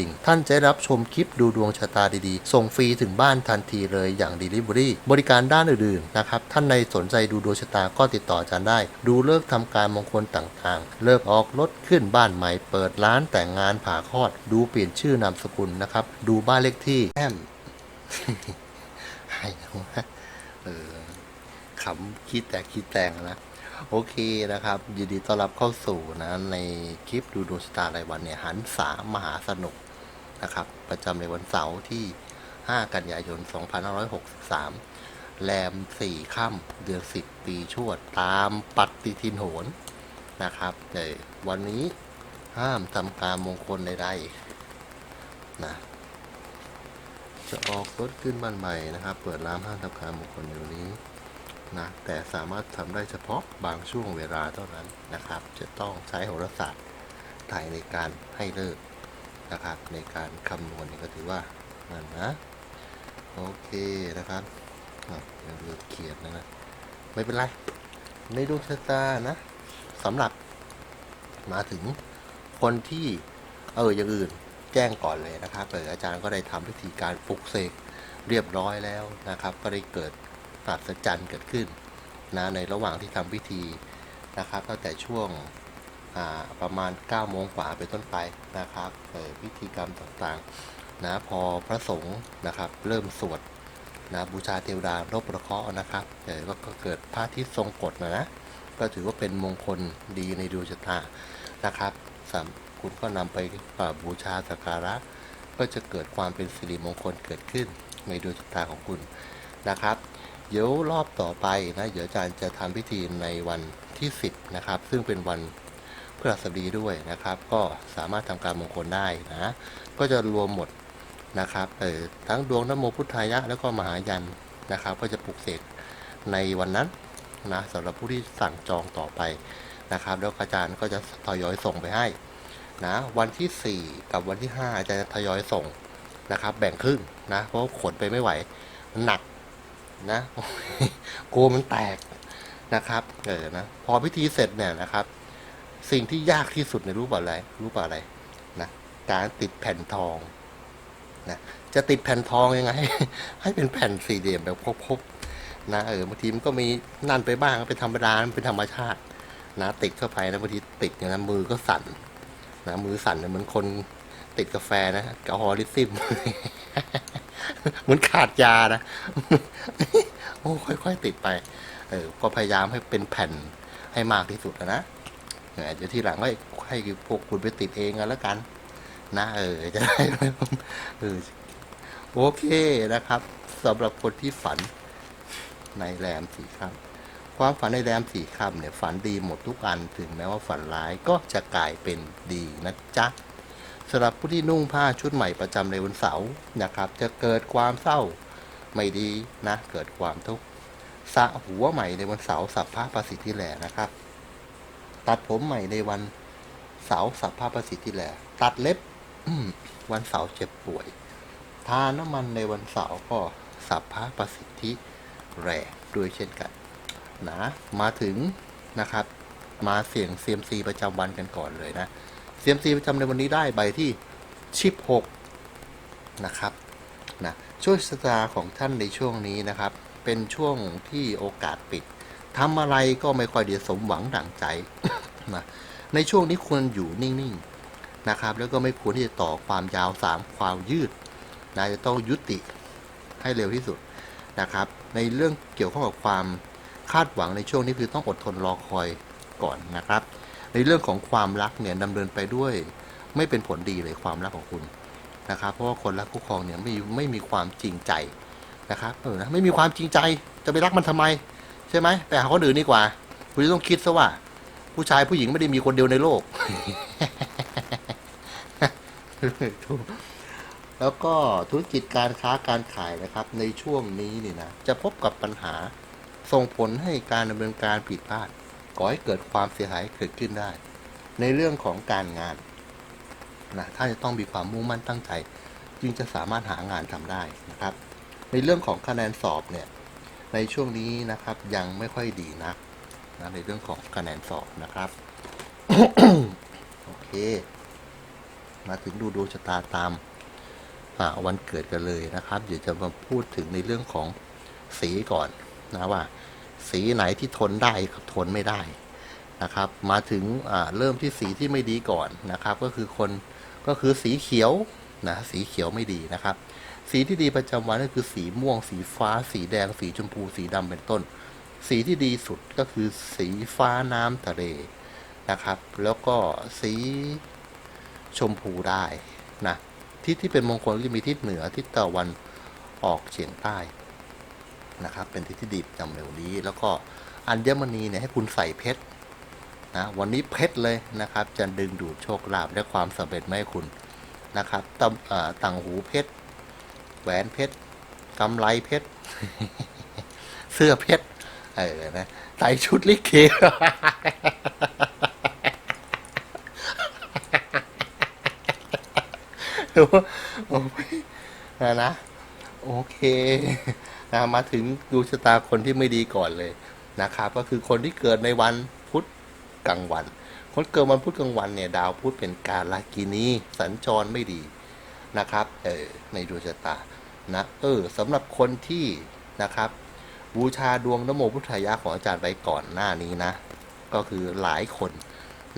ิ่งท่านจะรับชมคลิปดูดวงชะตาดีๆ ส่งฟรีถึงบ้านทันทีเลยอย่าง Delivery บริการด้านอื่นๆนะครับ ท่านในสนใจดูดวงชะตาก็ติดต่ออาจารย์ได้ ดูเลิกษ์ทำการมงคลต่างๆ เลิกออกรถขึ้นบ้านใหม่ เปิดร้านแต่งงานผ่าคลอด ดูเปลี่ยนชื่อนามสกุลนะครับ ดูบ้านเลขที่แอมให้นะเออขำคิดแต่คิดแต่งนะโอเคนะครับ ยินดีต้อนรับเข้าสู่นะ ในคลิปดูดวงชะตารายวันเนี่ยหันสามหาสนุก นะครับ ประจำในวันเสาร์ที่ 5 กันยายน 2563 แรม 4 ค่ำเดือน 10 ปีชวด ตามปฏิทินโหนนะครับในวันนี้ห้ามทำการมงคลใดๆนะจะออกรถขึ้นบ้านใหม่นะครับ เปิดร้านห้ามทำการมงคลในวันนี้นะแต่สามารถทำได้เฉพาะบางช่วงเวลาเท่านั้นนะครับ จะต้องใช้โหราศาสตร์ไทยในการให้เลิก นะครับ ในการคำนวณก็ถือว่านั่นนะโอเคนะครับอะยังเลือกเขียนนะนะไม่เป็นไร ในดวงชะตานะสำหรับมาถึงคนที่เอออย่างอื่นแจ้งก่อนเลยนะครับเอออาจารย์ก็ได้ทำพิธีการปลุกเสกเรียบร้อยแล้วนะครับ ก็ได้เกิดปรัศจรรย์เกิดขึ้นนะในระหว่างที่ทำพิธีนะครับตั้งแต่ช่วง ประมาณ9โมงกว่าเป็นต้นไปนะครับเอ่อพิธีกรรมต่างๆนะพอพระสงฆ์นะครับ เริ่มสวดนะบูชาเทวดารบประเคาะนะครับเออก็ก็เกิดพระอาทิตย์ทรงกฎนะนะก็ถือว่าเป็นมงคลดีในดวงชะตานะครับสามคุณก็นำไปบูชาสักการะ ก็จะเกิดความเป็นสิริมงคลเกิดขึ้นในดวงชะตาของคุณนะครับ เดี๋ยวรอบต่อไปนะเดี๋ยวอาจารย์จะทำพิธีในวันที่ 10 นะครับ ซึ่งเป็นวัน พฤหัสบดีด้วยนะครับ ก็สามารถทำการมงคลได้นะก็จะรวมหมดนะครับเออทั้งดวงนโมพุทธายะแล้วก็มหายันนะครับ ก็จะปลุกเสกในวันนั้นนะสำหรับผู้ที่สั่งจองต่อไปนะครับ แล้วอาจารย์ก็จะทยอยส่งไปให้นะวันที่ 4 กับวันที่5อาจารย์จะทยอยส่งนะครับ แบ่งครึ่งนะเพราะขนไปไม่ไหวมันหนักนะกลัวมันแตกนะครับเออนะพอพิธีเสร็จเนี่ยนะครับ สิ่งที่ยากที่สุดในยรู้ป่ะอะไร รู้ป่ะอะไรนะการติดแผ่นทองนะจะติดแผ่นทองยังไง ให้เป็นแผ่นสี่เหลี่ยมแบบครบๆนะเออบางทีมันก็มีนั่นไปบ้างเป็นธรรมดามันเป็นธรรมชาติ นะติดเข้าไปนะบางทีติดอย่างนั้นมือก็สั่นนะมือสั่นเนี่ยเหมือนคนติดกาแฟนะแอลกอฮอลิซึมเหมือนขาดยานะโอ้ค่อยๆติดไป เออก็พยายามให้เป็นแผ่นให้มากที่สุดนะ เออเดี๋ยวที่หลังก็ให้พวกคุณไปติดเองกันแล้วกัน นะเออจะได้ไม่เออโอเคนะครับสำหรับคนที่ฝันในแรมสี่ค่ำความฝันในแรมสี่ค่ำเนี่ยฝันดีหมดทุกอันถึงแม้ว่าฝันร้ายก็จะกลายเป็นดีนะจ๊ะสำหรับผู้ที่นุ่งผ้าชุดใหม่ประจำในวันเสาร์นะครับ จะเกิดความเศร้าไม่ดีนะ เกิดความทุกข์สะหัวใหม่ในวันเสาร์สับผ้าประสิทธิแหล่นะครับ ตัดผมใหม่ในวันเสาร์สับผ้าประสิทธิแหล่ตัดเล็บวันเสาร์เจ็บป่วย ทาน้ำมันในวันเสาร์ก็สับผ้าประสิทธิแหล่ด้วยเช่นกันนะมาถึงนะครับ มาเสี่ยงเซียมซีประจำวันกันก่อนเลยนะเซียมซีประจำในวันนี้ได้ใบที่ชิบหกนะครับนะช่วยชะตาของท่านในช่วงนี้นะครับ เป็นช่วงที่โอกาสปิด ทำอะไรก็ไม่ค่อยดีสมหวังดั่งใจนะในช่วงนี้ควรอยู่นิ่งๆนะครับ แล้วก็ไม่ควรที่จะต่อความยาวสามความยืดนะจะต้องยุติให้เร็วที่สุดนะครับ ในเรื่องเกี่ยวข้องกับความคาดหวังในช่วงนี้คือต้องอดทนรอคอยก่อนนะครับ ในเรื่องของความรักเนี่ยดำเนินไปด้วย ไม่เป็นผลดีเลยความรักของคุณนะครับ เพราะว่าคนรักคู่ครองเนี่ยไม่ไม่มีความจริงใจนะครับเออนะไม่มีความจริงใจจะไปรักมันทำไม ใช่ไหมไปหาคนอื่นดีกว่าคุณจะต้องคิดซะว่า ผู้ชายผู้หญิงไม่ได้มีคนเดียวในโลก แล้วก็ธุรกิจการค้าการขายนะครับ ในช่วงนี้นี่นะจะพบกับปัญหาส่งผลให้การดำเนินการผิดพลาดก่อให้เกิดความเสียหายเกิดขึ้นได้ ในเรื่องของการงานนะถ้านจะต้องมีความมุ่งมั่นตั้งใจ จึงจะสามารถหางานทำได้นะครับ ในเรื่องของคะแนนสอบเนี่ย ในช่วงนี้นะครับยังไม่ค่อยดีนักนะในเรื่องของคะแนนสอบนะครับ โอเค มาถึงดูดวงชะตาตามวันเกิดกันเลยนะครับ เดี๋ยวจะมาพูดถึงในเรื่องของสีก่อนนะว่า สีไหนที่ทนได้กับทนไม่ได้นะครับ มาถึงเริ่มที่สีที่ไม่ดีก่อนนะครับ ก็คือคนก็คือสีเขียวนะสีเขียวไม่ดีนะครับ สีที่ดีประจำวันก็คือสีม่วง สีฟ้า สีแดง สีชมพู สีดำเป็นต้น สีที่ดีสุดก็คือสีฟ้าน้ำทะเลนะครับ แล้วก็สีชมพูได้นะทิศที่เป็นมงคลก็จะมีทิศเหนือทิศตะวันออกเฉียงใต้นะครับ เป็นทิศที่ดีประจำในวันนี้ แล้วก็อัญมณีเนี่ยให้คุณใส่เพชรนะวันนี้เพชรเลยนะครับ จะดึงดูดโชคลาภและความสำเร็จมาให้คุณนะครับต่างหูเพชร แหวนเพชรกำไลเพชร เสื้อเพชร เออนะใส่ชุดลิเกดูว่าโอ้ยนะนะ โอเคนะมาถึงดูชะตาคนที่ไม่ดีก่อนเลยนะครับ ก็คือคนที่เกิดในวันพุธกลางวัน คนเกิดวันพุธกลางวันเนี่ย ดาวพุธเป็นการลากินีสัญจรไม่ดี นะครับ เออ ในดวงชะตา นะ เออสำหรับคนที่นะครับ บูชาดวงนโมพุทธายะของอาจารย์ไปก่อนหน้านี้นะ ก็คือหลายคน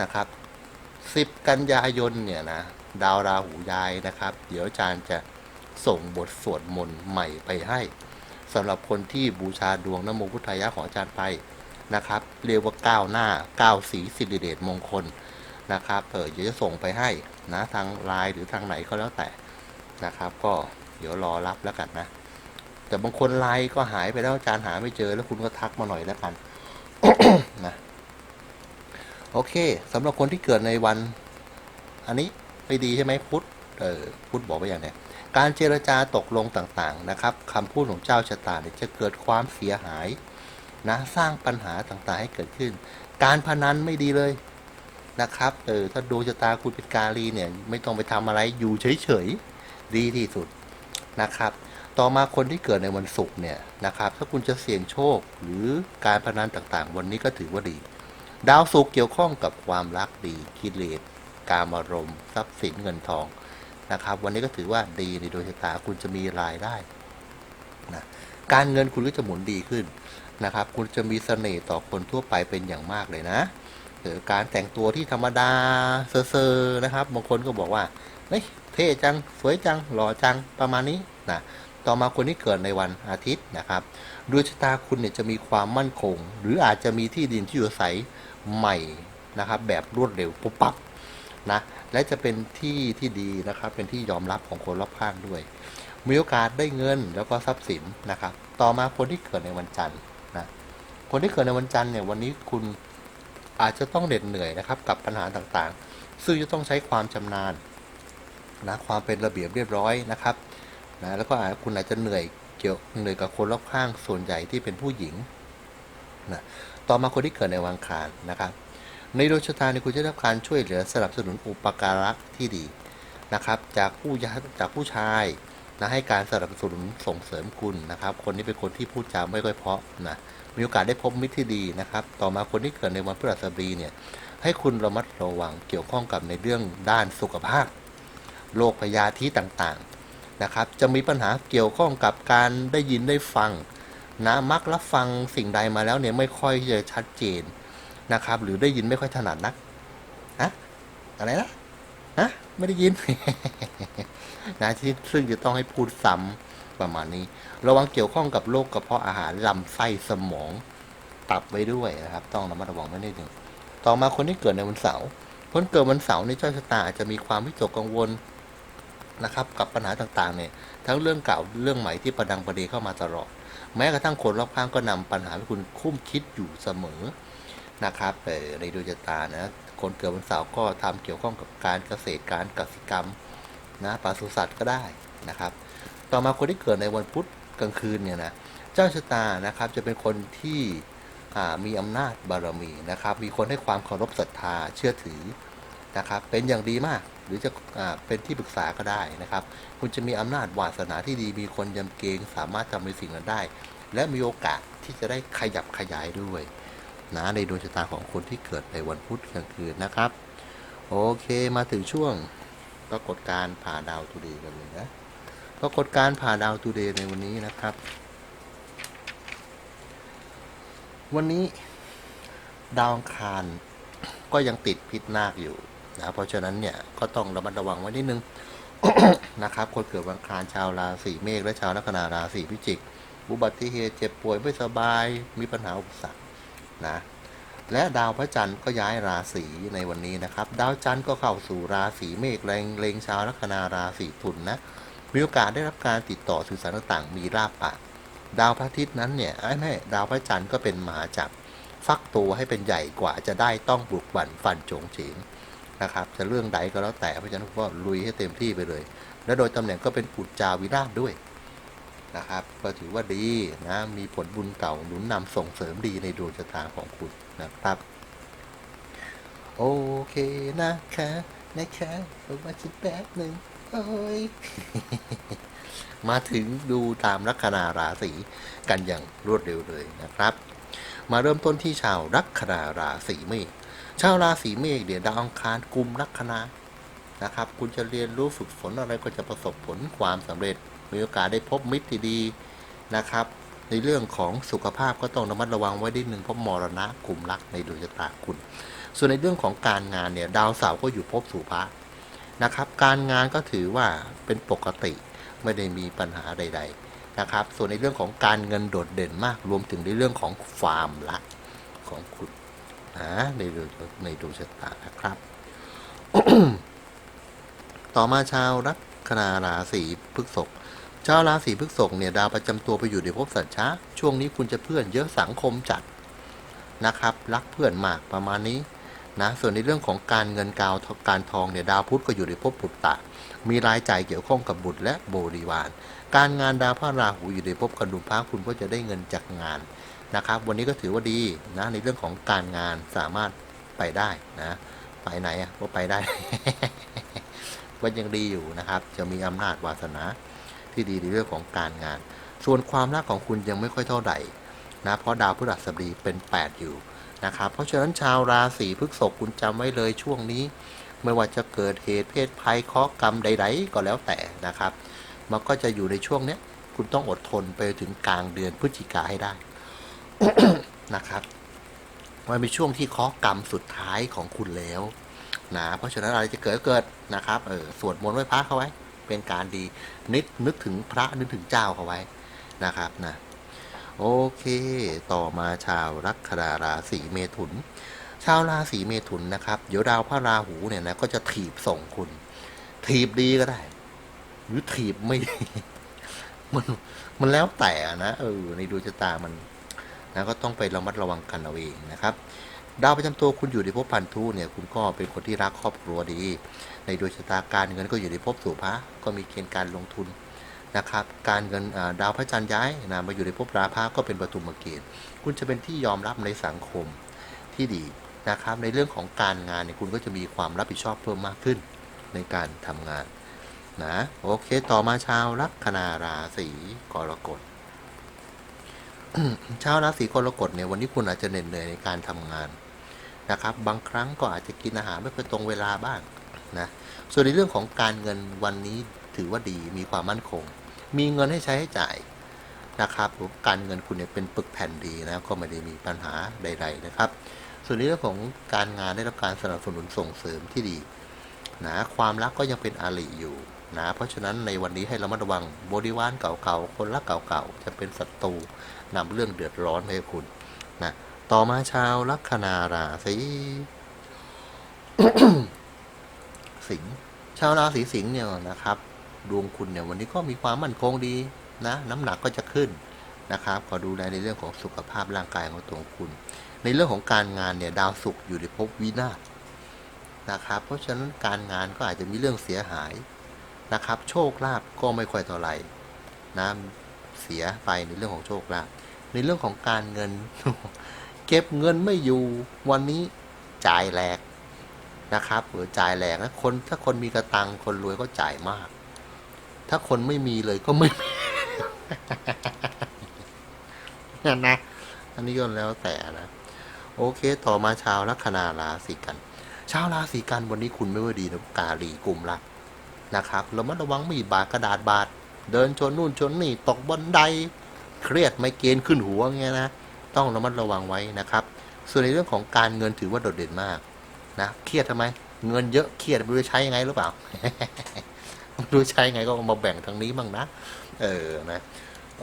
นะครับ10กันยายนเนี่ยนะ ดาวราหูย้ายนะครับ เดี๋ยวอาจารย์จะส่งบทสวดมนต์ใหม่ไปให้สำหรับคนที่บูชาดวงนโมพุทธายะของอาจารย์ไปนะครับ เรียกว่าก้าวหน้าก้าวสีสิริเดชมงคลนะครับเออเดี๋ยวจะส่งไปให้นะทางไลน์หรือทางไหนก็แล้วแต่ นะครับ ก็เดี๋ยวรอรับแล้วกันนะ แต่บางคนไลน์ก็หายไปแล้วอาจารย์หาไม่เจอแล้วคุณก็ทักมาหน่อยแล้วกันนะโอเคสำหรับคนที่เกิดในวัน อันนี้ไม่ดีใช่ไหมพุทธเออพุทธบอกไว้อย่างเนี้ยการเจรจาตกลงต่างๆนะครับคำพูดของเจ้าชะตาเนี่ยจะเกิดความเสียหายนะสร้างปัญหาต่างๆให้เกิดขึ้น การพนันไม่ดีเลยนะครับเออถ้าดวงชะตาคุณเป็นกาลีเนี่ย ไม่ต้องไปทำอะไรอยู่เฉยๆ ดีที่สุดนะครับ ต่อมาคนที่เกิดในวันศุกร์เนี่ยนะครับ ถ้าคุณจะเสี่ยงโชคหรือการพนันต่างๆ วันนี้ก็ถือว่าดี ดาวศุกร์เกี่ยวข้องกับความรักดีกิเลสการอารมณ์ทรัพย์สินเงินทองนะครับ วันนี้ก็ถือว่าดีในดวงชะตาคุณจะมีรายได้นะการเงินคุณก็จะหมุนดีขึ้นนะครับ คุณจะมีเสน่ห์ต่อคนทั่วไปเป็นอย่างมากเลยนะ หรือการแต่งตัวที่ธรรมดาเซอร์ๆนะครับบางคนก็บอกว่าเฮ้ยเท่จังสวยจังหล่อจังประมาณนี้นะต่อมาคนที่เกิดในวันอาทิตย์นะครับดวงชะตาคุณเนี่ยจะมีความมั่นคง หรืออาจจะมีที่ดินที่อยู่อาศัยใหม่นะครับ แบบรวดเร็วปุ๊บปั๊บนะและจะเป็นที่ที่ดีนะครับ เป็นที่ยอมรับของคนรอบข้างด้วย มีโอกาสได้เงินแล้วก็ทรัพย์สินนะครับ ต่อมาคนที่เกิดในวันจันทร์นะคนที่เกิดในวันจันทร์เนี่ยวันนี้คุณ อาจจะต้องเหน็ดเหนื่อยนะครับกับปัญหาต่างๆ ซึ่งจะต้องใช้ความชำนาญนะความเป็นระเบียบเรียบร้อยนะครับนะแล้วก็อาจคุณอาจจะเหนื่อยเกี่ยวเหนื่อยกับคนรอบข้างส่วนใหญ่ที่เป็นผู้หญิงนะต่อมาคนที่เกิดในวังคารนะครับ ในดวงชะตาในคุณจะได้รับการช่วยเหลือสนับสนุนอุปการะที่ดีนะครับ จากผู้จากผู้ชาย นะให้การสนับสนุนส่งเสริมคุณนะครับ คนนี้เป็นคนที่พูดจาไม่ค่อยเพาะนะมีโอกาสได้พบมิตรที่ดีนะครับ ต่อมาคนที่เกิดในวันพฤหัสบดีเนี่ยให้คุณระมัดระวังเกี่ยวข้องกับในเรื่องด้านสุขภาพโรคพยาธิต่างๆนะครับ จะมีปัญหาเกี่ยวข้องกับการได้ยินได้ฟังนะมักรับฟังสิ่งใดมาแล้วเนี่ยไม่ค่อยจะชัดเจนนะครับ หรือได้ยินไม่ค่อยถนัดนักฮะอะไรนะฮะ ไม่ได้ยิน นะที่ซึ่งจะต้องให้พูดซ้ำประมาณนี้ ระวังเกี่ยวข้องกับโรคกระเพาะอาหารลำไส้สมอง ตับไว้ด้วยนะครับ ต้องระมัดระวังไว้นิดหนึ่งต่อมาคนที่เกิดในวันเสาร์คนเกิดวันเสาร์ในเจ้าชะตาอาจจะมีความวิตกกังวลนะครับ กับปัญหาต่างๆเนี่ยทั้งเรื่องเก่าเรื่องใหม่ที่ประดังประเดเข้ามาตลอด แม้กระทั่งคนรอบข้างก็นำปัญหาให้คุณคุ้มคิดอยู่เสมอนะครับในดวงชะตานะ คนเกิดวันเสาร์ก็ทำเกี่ยวข้องกับการเกษตรการกสิกรรมนะปศุสัตว์ก็ได้นะครับ ต่อมาคนที่เกิดในวันพุธกลางคืนเนี่ยนะเจ้าชะตานะครับจะเป็นคนที่มีอำนาจบารมีนะครับ มีคนให้ความเคารพศรัทธาเชื่อถือนะครับ เป็นอย่างดีมากหรือจะอ่าเป็นที่ปรึกษาก็ได้นะครับ คุณจะมีอำนาจวาสนาที่ดี มีคนยำเกรงสามารถทำในสิ่งนั้นได้ และมีโอกาสที่จะได้ขยับขยายด้วย นะในดวงชะตาของคนที่เกิดในวันพุธกลางคืนนะครับ โอเคมาถึงช่วงปรากฏการผ่าดาวทูเดย์กันเลยนะปรากฏการผ่าดาวทูเดย์ในวันนี้นะครับ วันนี้ดาวคารก็ยังติดพิษนาคอยู่นะเพราะฉะนั้นเนี่ยก็ต้องระมัดระวังไว้นิดนึงนะครับคนเกิดวันคารชาวราศีเมษและชาวลัคนาราศีพิจิก อุบัติเหตุเจ็บป่วยไม่สบายมีปัญหาอุปสรรค นะและดาวพระจันทร์ก็ย้ายราศีในวันนี้นะครับ ดาวจันทร์ก็เข้าสู่ราศีเมษแรงเลงชาวลัคนาราศีตุลนะมีโอกาสได้รับการติดต่อสื่อสารต่างๆ มีราบปากดาวพระอาทิตย์นั้นเนี่ยไอ้แม่ดาวพระจันทร์ก็เป็นมหาจักรฟักตัวให้เป็นใหญ่กว่าจะได้ต้องบุกบั่นฟันโจงเฉงนะครับ จะเรื่องใดก็แล้วแต่เพราะฉะนั้นก็ลุยให้เต็มที่ไปเลย และโดยตำแหน่งก็เป็นอุจจาวิราชด้วย นะครับ ก็ถือว่าดีนะมีผลบุญเก่าหนุนนำส่งเสริมดีในดวงชะตาของคุณนะครับ โอเคนะคะนะคะผมมาคิดแป๊บหนึ่งโอ้ยมาถึงดูตามลัคนาราศีกันอย่างรวดเร็วเลยนะครับ มาเริ่มต้นที่ชาวลัคนาราศีเมษชาวราศีเมษเดี๋ยวดาวอังคารกุมลัคนานะครับ คุณจะเรียนรู้ฝึกฝนอะไรก็จะประสบผลความสำเร็จ มีโอกาสได้พบมิตรที่ดีนะครับ ในเรื่องของสุขภาพก็ต้องระมัดระวังไว้นิดนึงเพราะมรณะกลุ่มรักในดวงชะตาคุณ ส่วนในเรื่องของการงานเนี่ยดาวเสาร์ก็อยู่ภพสู่พระนะครับ การงานก็ถือว่าเป็นปกติไม่ได้มีปัญหาใด ๆนะครับ ส่วนในเรื่องของการเงินโดดเด่นมาก รวมถึงในเรื่องของความรักของคุณนะในดวงในดวงชะตานะครับ ต่อมาชาวลัคนาราศีพฤษภ ชาวราศีพฤษภเนี่ยดาวประจำตัวไปอยู่ในภพสัตว์ช้าช่วงนี้คุณจะเพื่อนเยอะสังคมจัดนะครับ รักเพื่อนมากประมาณนี้นะส่วนในเรื่องของการเงินกาวการทองเนี่ยดาวพุธก็อยู่ในภพปุตตะ มีรายจ่ายเกี่ยวข้องกับบุตรและบริวาร การงานดาวพระราหูอยู่ในภพกระดุมพระคุณก็จะได้เงินจากงานนะครับ วันนี้ก็ถือว่าดีนะในเรื่องของการงานสามารถไปได้นะ ไปไหนอะว่าไปได้ก็ยังดีอยู่นะครับ จะมีอำนาจวาสนา ที่ดีในเรื่องของการงาน ส่วนความรักของคุณยังไม่ค่อยเท่าไหร่นะเพราะดาวพฤหัสบดีเป็น 8 อยู่นะครับเพราะฉะนั้นชาวราศีพฤษภคุณจำไว้เลยช่วงนี้ ไม่ว่าจะเกิดเหตุเพศภัยเคราะห์กรรมใด ๆ ก็แล้วแต่นะครับ มันก็จะอยู่ในช่วงเนี้ยคุณต้องอดทนไปถึงกลางเดือนพฤศจิกาให้ได้นะครับ มันเป็นช่วงที่เคราะห์กรรมสุดท้ายของคุณแล้วนะเพราะฉะนั้นอะไรจะเกิดก็เกิดนะครับเออสวดมนต์ไว้พระเขาไว้ เป็นการดีนึกนึกถึงพระนึกถึงเจ้าเขาไว้นะครับนะโอเคต่อมาชาวลัคนาราศีเมถุน ชาวราศีเมถุนนะครับ เดี๋ยวดาวพระราหูเนี่ยนะก็จะถีบส่งคุณ ถีบดีก็ได้ หรือถีบไม่ดีมันมันแล้วแต่นะเออในดวงชะตามันนะก็ต้องไประมัดระวังกันเอาเองนะครับ ดาวประจำตัวคุณอยู่ในภพพันธุเนี่ย คุณก็เป็นคนที่รักครอบครัวดี ในดวงชะตาการเงินก็อยู่ในภพสุภะก็มีเกณฑ์การลงทุนนะครับ การเงินดาวพระจันทร์ย้ายนะมาอยู่ในภพราพะก็เป็นประตูมเกณฑ์คุณจะเป็นที่ยอมรับในสังคมที่ดีนะครับ ในเรื่องของการงานเนี่ยคุณก็จะมีความรับผิดชอบเพิ่มมากขึ้นในการทำงานนะโอเคต่อมาชาวลัคนาราศีกรกฎชาวราศีกรกฎเนี่ยวันนี้คุณอาจจะเหน็ดเหนื่อยในการทำงานนะครับ บางครั้งก็อาจจะกินอาหารไม่ค่อยตรงเวลาบ้าง นะส่วนในเรื่องของการเงินวันนี้ถือว่าดีมีความมั่นคง มีเงินให้ใช้ให้จ่ายนะครับการเงินคุณเนี่ยเป็นปึกแผ่นดีนะก็ไม่ได้มีปัญหาใด ๆนะครับ ส่วนในเรื่องของการงานได้รับการสนับสนุนส่งเสริมที่ดีนะความรักก็ยังเป็นอาลีอยู่นะเพราะฉะนั้นในวันนี้ให้เรามาระวังบริวารเก่าๆ คนรักเก่าๆ จะเป็นศัตรูนำเรื่องเดือดร้อนให้คุณนะต่อมาชาวลัคนาราศี สิงห์ชาวราศีสิงห์เนี่ยนะครับ ดวงคุณเนี่ยวันนี้ก็มีความมั่นคงดีนะน้ำหนักก็จะขึ้นนะครับขอดูแลในเรื่องของสุขภาพร่างกายของตัวคุณ ในเรื่องของการงานเนี่ยดาวศุกร์อยู่ในภพวินาศนะครับ เพราะฉะนั้นการงานก็อาจจะมีเรื่องเสียหายนะครับ โชคลาภก็ไม่ค่อยเท่าไหร่นะเสียไปในเรื่องของโชคลาภในเรื่องของการเงิน เก็บเงินไม่อยู่วันนี้จ่ายแหลก นะครับ หรือจ่ายแหลกนะคนถ้าคนมีกระตังคนรวยก็จ่ายมาก ถ้าคนไม่มีเลยก็ไม่มีนั่นนะอันนี้ก็แล้วแต่นะโอเค ต่อมาชาวลัคนาราศีกัน ชาวราศีกันวันนี้คุณไม่ว่าดีนะกาลีกลุ่มรักนะครับเรามัดระวังมีบาดกระดาษบาดเดินชนนู่นชนนี่ตกบันได เครียดไม่เกณฑ์ขึ้นหัวเงี้ยนะ ต้องระมัดระวังไว้นะครับ ส่วนในเรื่องของการเงินถือว่าโดดเด่นมาก นะเครียดทำไม เงินเยอะเครียดไม่รู้ใช้ยังไงหรือเปล่าไม่รู้ใช้ยังไงก็มาแบ่งทางนี้บ้างนะเออนะ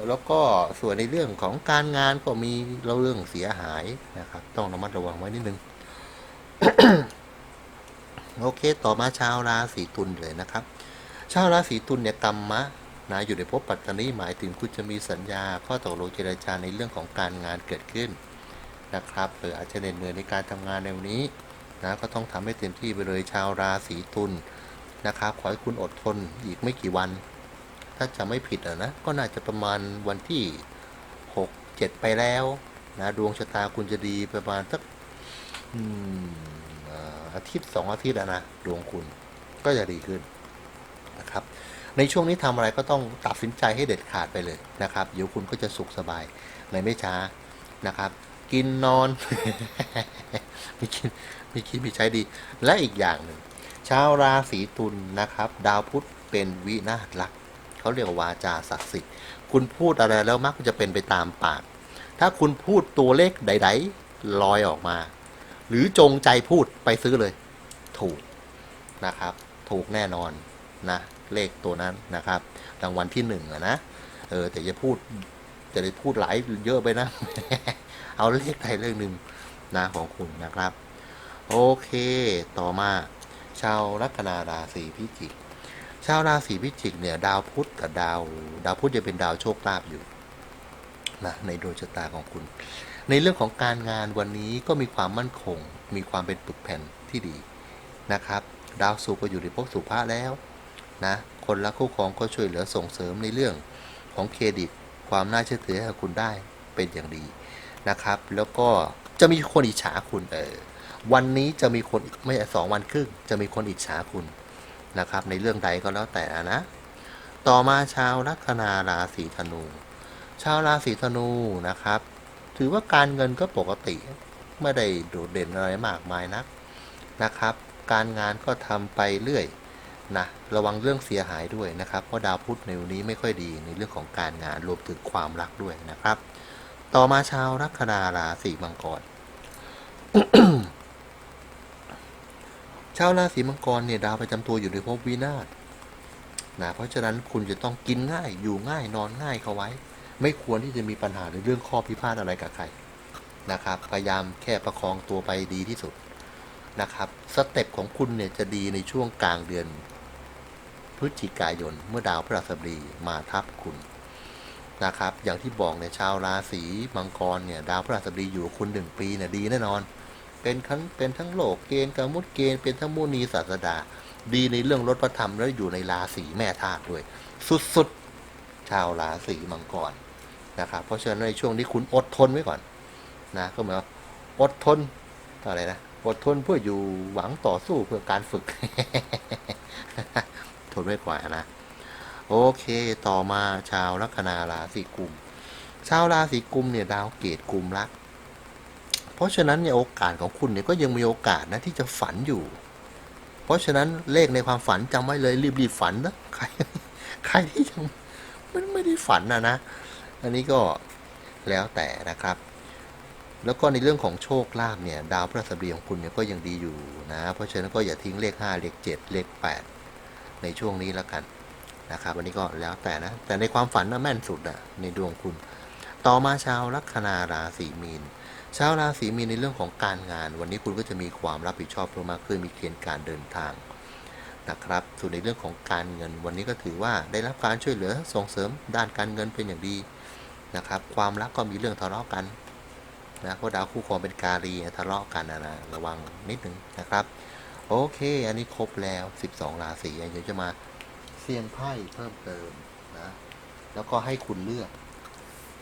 แล้วก็ส่วนในเรื่องของการงานก็มีเราเรื่องเสียหายนะครับ ต้องระมัดระวังไว้นิดนึงโอเค ต่อมาชาวราศีตุลเลยนะครับ ชาวราศีตุลเนี่ยกรรมะนะอยู่ในภพปัตตานีหมายถึงคุณจะมีสัญญาข้อตกลงเจรจาในเรื่องของการงานเกิดขึ้นนะครับหรืออาจจะเหน็ดเหนื่อยในการทำงานในวันนี้ นะก็ต้องทำให้เต็มที่ไปเลยชาวราศีตุลนะครับขอให้คุณอดทนอีกไม่กี่วัน ถ้าจะไม่ผิดอะนะก็น่าจะประมาณวันที่ 6 7 ไปแล้วนะดวงชะตาคุณจะดีประมาณสักอาทิตย์สองอาทิตย์อะนะดวงคุณก็จะดีขึ้นนะครับ ในช่วงนี้ทำอะไรก็ต้องตัดสินใจให้เด็ดขาดไปเลยนะครับ เดี๋ยวคุณก็จะสุขสบายในไม่ช้านะครับ กินนอน มีกินมีคิดมีใช้ดี และอีกอย่างหนึ่งชาวราศีตุลนะครับ ดาวพุธเป็นวินาศลักษ์เขาเรียกว่าวาจาศักดิ์สิทธิ์คุณพูดอะไรแล้วมักจะเป็นไปตามปาก ถ้าคุณพูดตัวเลขใดๆลอยออกมา หรือจงใจพูดไปซื้อเลย ถูกนะครับ ถูกแน่นอนนะ เลขตัวนั้นนะครับรางวัลที่หนึ่งอะนะเออแต่อย่าพูดจะได้พูดหลายเยอะไปนะ เอาเลขใดเลขหนึ่งนะของคุณนะครับ โอเค ต่อมาชาวลัคนาราศีพิจิก ชาวราศีพิจิกเนี่ยดาวพุธกับดาว ดาวพุธจะเป็นดาวโชคลาภอยู่นะในดวงชะตาของคุณ ในเรื่องของการงานวันนี้ก็มีความมั่นคง มีความเป็นปึกแผ่นที่ดีนะครับ ดาวศุกร์ก็อยู่ในภพสุภาแล้วนะคนรักคู่ครองก็ช่วยเหลือส่งเสริมในเรื่องของเครดิต ความน่าเชื่อถือให้คุณได้เป็นอย่างดี นะครับ แล้วก็จะมีคนอิจฉาคุณเออวันนี้จะมีคนไม่ใช่สองวันครึ่งจะมีคนอิจฉาคุณนะครับ ในเรื่องใดก็แล้วแต่นะ ต่อมาชาวลัคนาราศีธนู ชาวราศีธนูนะครับ ถือว่าการเงินก็ปกติไม่ได้โดดเด่นอะไรมากมายนักนะครับ การงานก็ทำไปเรื่อยนะระวังเรื่องเสียหายด้วยนะครับ เพราะดาวพุธในวันนี้ไม่ค่อยดีในเรื่องของการงานรวมถึงความรักด้วยนะครับ ต่อมาชาวลัคนาราศีมังกร ชาวราศีมังกรเนี่ยดาวประจำตัวอยู่ในภพวินาศนะเพราะฉะนั้นคุณจะต้องกินง่ายอยู่ง่ายนอนง่ายเข้าไว้ ไม่ควรที่จะมีปัญหาในเรื่องข้อพิพาทอะไรกับใครนะครับ พยายามแค่ประคองตัวไปดีที่สุดนะครับสเต็ปของคุณเนี่ยจะดีในช่วงกลางเดือน พฤศจิกายนเมื่อดาวพฤหัสบดีมาทับคุณ นะครับ อย่างที่บอกเนี่ยชาวราศีมังกรเนี่ยดาวพฤหัสบดีอยู่คุณหนึ่งปีเนี่ยดีแน่นอน เป็นทั้งเป็นทั้งโลกเกณฑ์กามุดเกณฑ์เป็นทั้งมุนีศาสดา ดีในเรื่องรถพระธรรมแล้วอยู่ในราศีแม่ธาตุด้วย สุดๆชาวราศีมังกรนะครับเพราะฉะนั้นในช่วงนี้คุณอดทนไว้ก่อนนะก็หมายว่าอดทนอะไรนะอดทนเพื่ออยู่หวังต่อสู้เพื่อการฝึก ทนไว้ก่อนนะ โอเค ต่อมาชาวลัคนาราศีกุม ชาวราศีกุมเนี่ยดาวเกตกุมรัก เพราะฉะนั้นเนี่ยโอกาสของคุณเนี่ยก็ยังมีโอกาสนะที่จะฝันอยู่ เพราะฉะนั้นเลขในความฝันจำไว้เลยรีบๆฝันนะใครใครที่ยังไม่ไม่ได้ฝันนะนะ อันนี้ก็แล้วแต่นะครับ แล้วก็ในเรื่องของโชคลาภเนี่ย ดาวพฤหัสบดีของคุณเนี่ยก็ยังดีอยู่นะ เพราะฉะนั้นก็อย่าทิ้งเลข 5 เลข 7 เลข 8 ในช่วงนี้แล้วกัน นะครับอันนี้ก็แล้วแต่นะ แต่ในความฝันน่ะแม่นสุดอะในดวงคุณ ต่อมาชาวลัคนาราศีมีนชาวราศีมีนในเรื่องของการงาน วันนี้คุณก็จะมีความรับผิดชอบเพิ่มมากขึ้นมีเกณฑ์การเดินทางนะครับส่วนในเรื่องของการเงิน วันนี้ก็ถือว่าได้รับการช่วยเหลือส่งเสริมด้านการเงินเป็นอย่างดีนะครับ ความรักก็มีเรื่องทะเลาะกันนะเพราะดาวคู่ครองเป็นกาลีทะเลาะกันนะนะระวังนิดนึงนะครับ โอเค อันนี้ครบแล้ว 12 ราศีเดี๋ยวจะมา สียงไพ่เพิ่มเติมนะ แล้วก็ให้คุณเลือก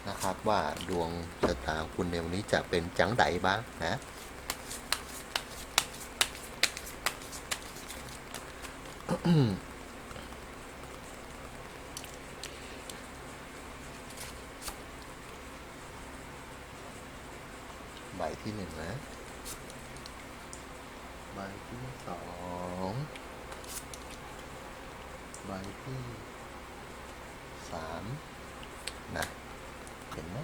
นะครับว่าดวงชะตาคุณในวันนี้จะเป็นจังไดบ้างนะ ใบที่หนึ่งนะ ใบที่สอง ใบที่สามนะ เห็นไหม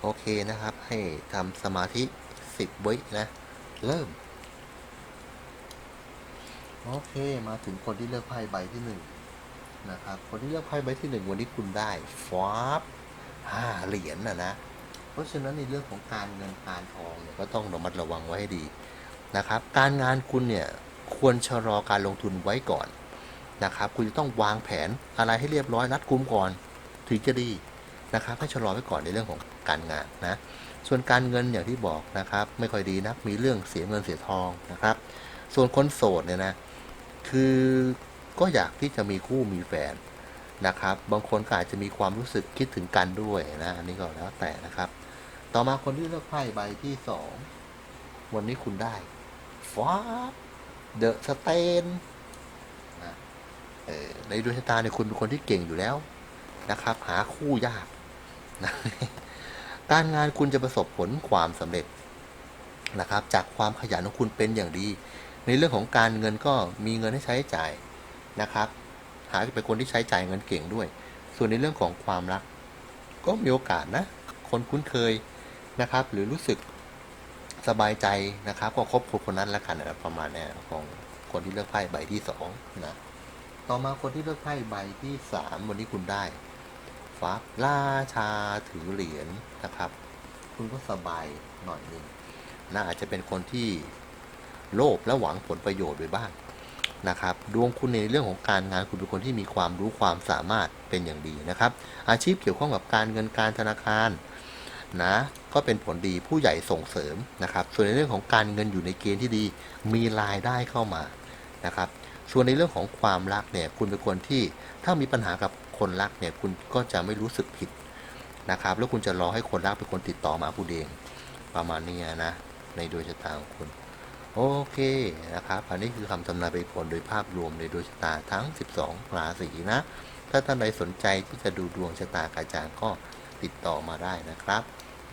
โอเคนะครับ ให้ทำสมาธิสิบวินะ เริ่ม โอเคมาถึงคนที่เลือกไพ่ใบที่หนึ่งนะครับ คนที่เลือกไพ่ใบที่หนึ่งวันนี้คุณได้ฟาบห้าเหรียญนะนะ เพราะฉะนั้นในเรื่องของการเงินการทองเนี่ยก็ต้องระมัดระวังไว้ให้ดีนะครับ การงานคุณเนี่ย ควรชะลอการลงทุนไว้ก่อนนะครับ คุณจะต้องวางแผนอะไรให้เรียบร้อยรัดกุมก่อนถึงจะดีนะครับให้ชะลอไว้ก่อนในเรื่องของการงานนะ ส่วนการเงินอย่างที่บอกนะครับ ไม่ค่อยดีนักมีเรื่องเสียเงินเสียทองนะครับ ส่วนคนโสดเนี่ยนะคือก็อยากที่จะมีคู่มีแฟนนะครับ บางคนก็อาจจะมีความรู้สึกคิดถึงกันด้วยนะอันนี้ก็แล้วแต่นะครับ ต่อมาคนที่เลือกไพ่ใบที่สองวันนี้คุณได้ฟ้า เดอะสเตนในดวงชะตาเนี่ยคุณเป็นคนที่เก่งอยู่แล้วนะครับ หาคู่ยากนะการงานคุณจะประสบผลความสำเร็จนะครับ จากความขยันของคุณเป็นอย่างดี ในเรื่องของการเงินก็มีเงินให้ใช้จ่ายนะครับ หาเป็นคนที่ใช้จ่ายเงินเก่งด้วย ส่วนในเรื่องของความรัก ก็มีโอกาสนะ คนคุ้นเคยนะครับ หรือรู้สึก สบายใจนะครับ ก็คบคนคนนั้นละกันนะครับประมาณนี้ของคนที่เลือกไพ่ใบที่สองนะต่อมาคนที่เลือกไพ่ใบที่สามวันนี้คุณได้ฟ้าราชาถือเหรียญนะครับ คุณก็สบายหน่อยหนึงนะอาจจะเป็นคนที่โลภและหวังผลประโยชน์ไปบ้างนะครับ ดวงคุณในเรื่องของการงานคุณเป็นคนที่มีความรู้ความสามารถเป็นอย่างดีนะครับ อาชีพเกี่ยวข้องกับการเงินการธนาคาร นะ ก็เป็นผลดีผู้ใหญ่ส่งเสริมนะครับ ส่วนในเรื่องของการเงินอยู่ในเกณฑ์ที่ดี มีรายได้เข้ามานะครับ ส่วนในเรื่องของความรักเนี่ยคุณเป็นคนที่ถ้ามีปัญหากับคนรักเนี่ยคุณก็จะไม่รู้สึกผิดนะครับ แล้วคุณจะรอให้คนรักเป็นคนติดต่อมาผู้เองประมาณนี้นะ ในดวงชะตาของคุณโอเคนะครับ อันนี้คือคำทำนายไปผลโดยภาพรวมในดวงชะตาทั้ง 12 ราศีนะ ถ้าท่านใดสนใจที่จะดูดวงชะตากระจางก็ติดต่อมาได้นะครับ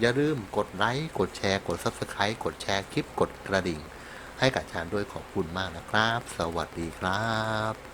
อย่าลืมกดไลค์กดแชร์ กด Subscribe กดแชร์คลิปกดกระดิ่ง ให้กับชานด้วยขอบคุณมากนะครับ สวัสดีครับ